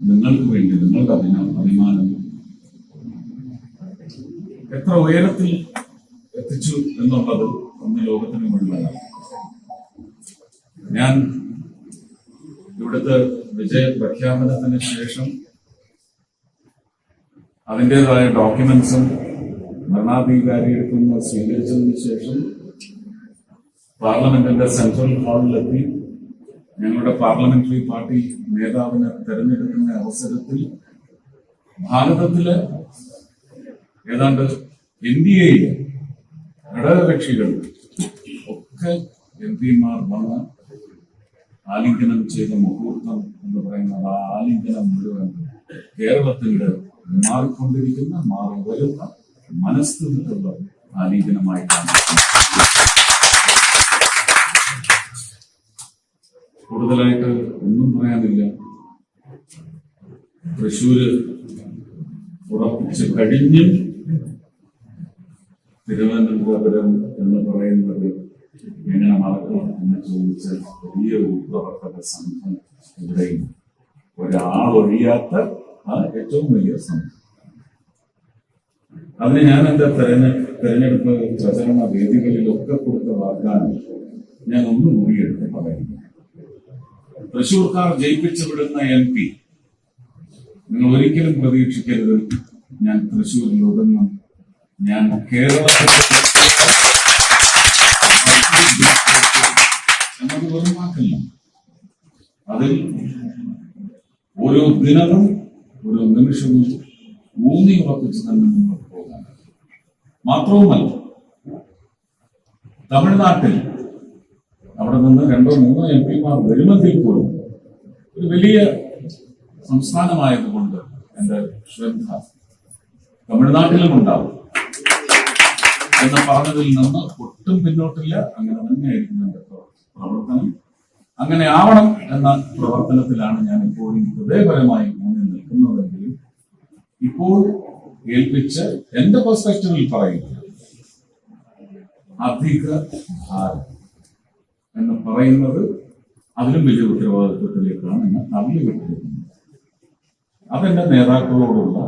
നിങ്ങൾക്ക് വേണ്ടി നിങ്ങളുടെ അഭിന- അഭിമാനം. എത്ര ഉയരത്തിൽ എത്തിച്ചു എന്നുള്ളത് ഒന്ന് ലോകത്തിന് മുഴുവനാണ് ഞാൻ ഇവിടുത്തെ വിജയ പ്രഖ്യാപനത്തിന് ശേഷം അതിന്റെതായ ഡോക്യുമെന്റ്സും ഭരണാധികാരിയെടുക്കുന്ന സ്വീകരിച്ചതിന് ശേഷം പാർലമെന്റിന്റെ സെൻട്രൽ ഹാളിലെത്തി. ഞങ്ങളുടെ പാർലമെന്ററി പാർട്ടി നേതാവിനെ തെരഞ്ഞെടുക്കുന്ന അവസരത്തിൽ ഭാരതത്തിലെ ഏതാണ്ട് ഇന്ത്യയിലെ ഘടകകക്ഷികൾ ഒക്കെ എം പിമാർ വന്ന് ആലിംഗനം ചെയ്ത മുഹൂർത്തം എന്ന് പറയുന്നത് ആ ആലിംഗനം മുഴുവൻ കേരളത്തിന്റെ മാറിക്കൊണ്ടിരിക്കുന്ന മാറി വരുന്ന മനസ്ഥിതിക്കുള്ള ആലിംഗനമായിട്ടാണ്. കൂടുതലായിട്ട് ഒന്നും പറയാനില്ല. തൃശ്ശൂര് ഉറപ്പിച്ച് കഴിഞ്ഞും തിരുവനന്തപുരം എന്ന് പറയുന്നത് എങ്ങനെ നടക്കണം എന്ന് ചോദിച്ച വലിയൊരു പ്രവർത്തക സംഘം ഇവിടെയും. ഒരാളൊഴിയാത്ത ആ ഏറ്റവും വലിയ സംഘം. അതിന് ഞാൻ എന്റെ തെരഞ്ഞെ തെരഞ്ഞെടുപ്പ് പ്രചരണ വേദികളിലൊക്കെ കൊടുത്ത വാഗ്ദാനം ഞാൻ ഒന്ന് മുറിയെടുത്ത് പറയുന്നു. തൃശൂർക്കാർ ജയിപ്പിച്ചു വിടുന്ന എം പി. നിങ്ങൾ ഒരിക്കലും പ്രതീക്ഷിക്കരുത്. ഞാൻ തൃശ്ശൂരിൽ ഒതുങ്ങും ഞാൻ കേരളത്തിൽ അതിൽ ഓരോ ദിനവും ഓരോ നിമിഷവും ഊന്നി ഉറപ്പിച്ച് തന്നെ മുന്നോട്ട് പോകാൻ. മാത്രവുമല്ല തമിഴ്നാട്ടിൽ അവിടെ നിന്ന് രണ്ടോ മൂന്നോ എം പിമാർ വരുമെങ്കിൽ പോലും ഒരു വലിയ സംസ്ഥാനമായതുകൊണ്ട് എന്റെ ശ്രദ്ധ തമിഴ്നാട്ടിലും ഉണ്ടാവും. എന്ന് പറഞ്ഞതിൽ നിന്ന് ഒട്ടും പിന്നോട്ടില്ല. അങ്ങനെ തന്നെയായിരിക്കും എന്റെ പ്രവർത്തനം. അങ്ങനെ ആവണം എന്ന പ്രവർത്തനത്തിലാണ് ഞാൻ ഇപ്പോഴും ഹൃദയപരമായി മുന്നിൽ നിൽക്കുന്നതെങ്കിലും ഇപ്പോൾ ഏൽപ്പിച്ച് എന്റെ പെർസ്പെക്റ്റീവിൽ പറയുന്നത് അധിക ഭാരം. എന്ന് പറയുന്നത് അതിലും വലിയ ഉത്തരവാദിത്വത്തിലേക്കാണ് എന്നെ തള്ളിവിട്ടിരിക്കുന്നത് അതെന്റെ നേതാക്കളോടുള്ള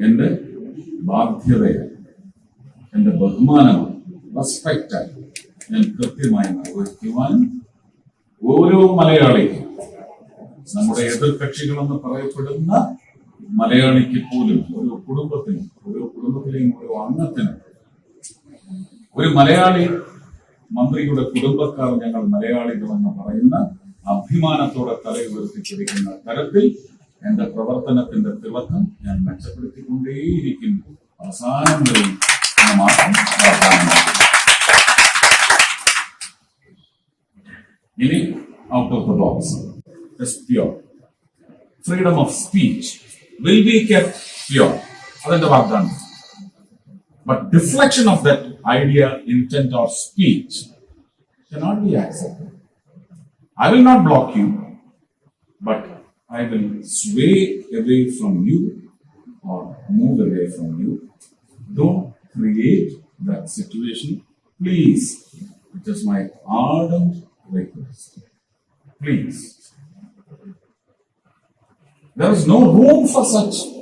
എന്റെ ബാധ്യതയാണ് എന്റെ ബഹുമാനമാണ് റെസ്പെക്റ്റായി ഞാൻ കൃത്യമായി നിർവഹിക്കുവാനും ഓരോ മലയാളിക്കും നമ്മുടെ എതിർകക്ഷികളെന്ന് പറയപ്പെടുന്ന മലയാളിക്ക് പോലും ഓരോ കുടുംബത്തിനും ഓരോ കുടുംബത്തിലെയും ഓരോ അംഗത്തിനും ഒരു മലയാളി മന്ത്രിയുടെ കുടുംബക്കാർ ഞങ്ങൾ മലയാളികളെന്ന് പറയുന്ന അഭിമാനത്തോടെ തല തലയുയർത്തിച്ചിരിക്കുന്ന തരത്തിൽ എന്റെ പ്രവർത്തനത്തിന്റെ തിളക്കം ഞാൻ മെച്ചപ്പെടുത്തിക്കൊണ്ടേയിരിക്കും അവസാനം വരെ മാത്രം ഇനി out of the box freedom of speech will be kept pure അതെന്റെ വാഗ്ദാനം. But deflection of that idea, intent, or speech cannot be accepted. I will not block you, but I will sway away from you or move away from you. Don't create that situation, please. It is my ardent request. Please. There is no room for such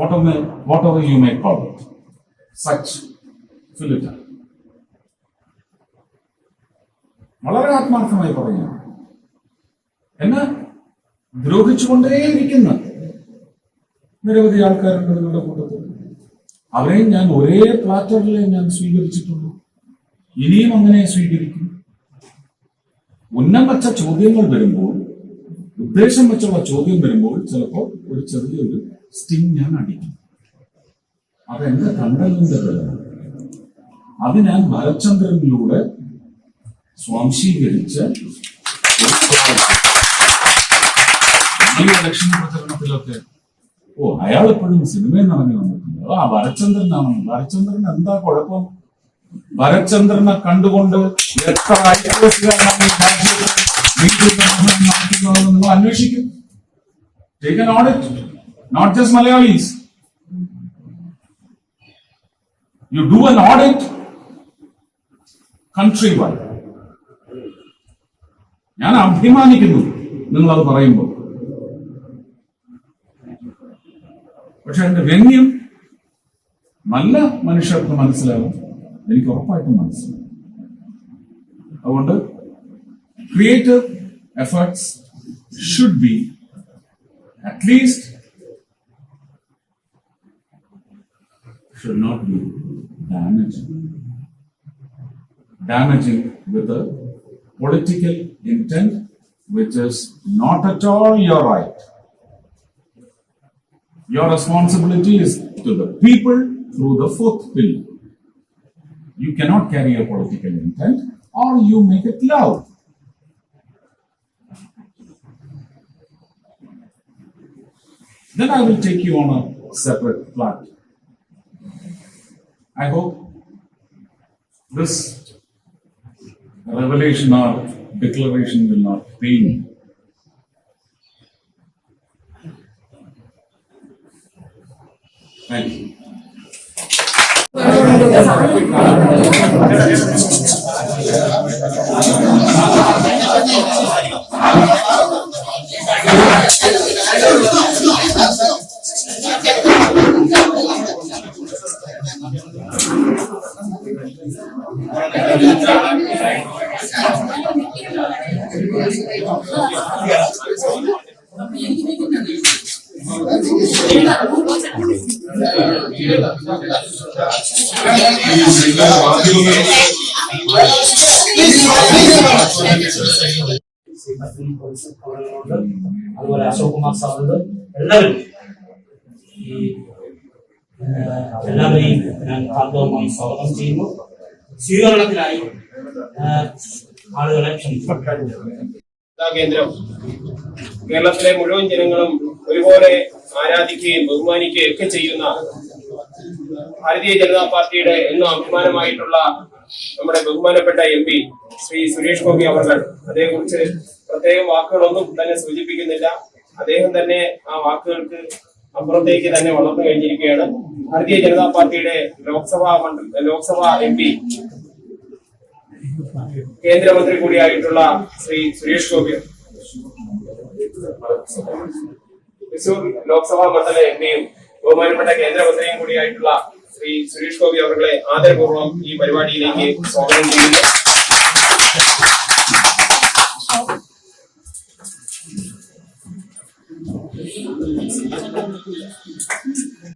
whatever, whatever you may call it, such filter. വളരെ ആത്മാർത്ഥമായി പറയുന്നു. എന്നെ ദ്രോഹിച്ചുകൊണ്ടേയിരിക്കുന്ന. നിരവധി ആൾക്കാരുണ്ട് നിങ്ങളുടെ കൂട്ടത്തിൽ. അവരെയും ഞാൻ ഒരേ പ്ലാറ്റ്ഫോമിലെ ഞാൻ സ്വീകരിച്ചിട്ടുള്ളൂ ഇനിയും അങ്ങനെ സ്വീകരിക്കും. ഉന്നം വച്ച ചോദ്യങ്ങൾ വരുമ്പോൾ ഉദ്ദേശം വെച്ചുള്ള ചോദ്യം വരുമ്പോൾ ചിലപ്പോൾ ഒരു ചെറിയൊരു സ്റ്റിങ് ഞാൻ അടിക്കും. അതെന്റെ കണ്ടലിന്റെ അത് ഞാൻ ഭരചന്ദ്രനിലൂടെ സ്വാംശീകരിച്ച് ഈ ഇലക്ഷൻ പ്രചരണത്തിലൊക്കെ ഓ അയാൾ എപ്പോഴും സിനിമയിൽ നടന്നു വന്നിട്ടുണ്ട്. ആ ഭരചന്ദ്രനാണ് ഭരചന്ദ്രൻ എന്താ കുഴപ്പം? ഭരചന്ദ്രനെ കണ്ടുകൊണ്ട് എത്ര ഐക്യസുകാരാണ് ഈ രാജ്യത്ത് നിങ്ങൾ അന്വേഷിക്കും. Take audit. Not just Malayalis. You do an audit countrywide. ഞാൻ അഭിമാനിക്കുന്നു നിങ്ങൾ അത് പറയുമ്പോൾ. പക്ഷെ എന്റെ വ്യംഗ്യം നല്ല മനുഷ്യർക്ക് മനസ്സിലാവും. എനിക്ക് ഉറപ്പായിട്ടും മനസ്സിലാവും. അതുകൊണ്ട് creative efforts should be at least should not be damaging. Damaging with a political intent which is not at all your right. Your responsibility is to the people through the fourth pillar. You cannot carry a political intent or you make it loud. Then I will take you on a separate flight. I hope this revelation or declaration will not pain. Thank you. അതുപോലെ അശോക് കുമാർ സാറുണ്ട് എല്ലാവരും ഈ എല്ലാവരെയും ഞാൻ ഹാർദവമായി സ്വാഗതം ചെയ്യുന്നു. സ്വീകരണത്തിനായി ആളുകളെ കേന്ദ്രം കേരളത്തിലെ മുഴുവൻ ജനങ്ങളും ഒരുപോലെ ആരാധിക്കുകയും ബഹുമാനിക്കുകയും ഒക്കെ ചെയ്യുന്ന ഭാരതീയ ജനതാ പാർട്ടിയുടെ എന്നും അഭിമാനമായിട്ടുള്ള നമ്മുടെ ബഹുമാനപ്പെട്ട എം പി ശ്രീ സുരേഷ് ഗോപി അവർ അതേക്കുറിച്ച് പ്രത്യേകം വാക്കുകളൊന്നും തന്നെ സൂചിപ്പിക്കുന്നില്ല. അദ്ദേഹം തന്നെ ആ വാക്കുകൾക്ക് അപ്പുറത്തേക്ക് തന്നെ വളർന്നു കഴിഞ്ഞിരിക്കുകയാണ്. ഭാരതീയ ജനതാ പാർട്ടിയുടെ ലോക്സഭാ മണ്ഡല ലോക്സഭാ എം പി കേന്ദ്രമന്ത്രി കൂടിയായിട്ടുള്ള ശ്രീ സുരേഷ് ഗോപി. തൃശൂർ ലോക്സഭാ മണ്ഡല എം പിയും ബഹുമാനപ്പെട്ട കേന്ദ്രമന്ത്രിയും കൂടിയായിട്ടുള്ള ശ്രീ സുരേഷ് ഗോപി അവരുടെ ആദരപൂർവം ഈ പരിപാടിയിലേക്ക് സ്വാഗതം ചെയ്യുന്നു.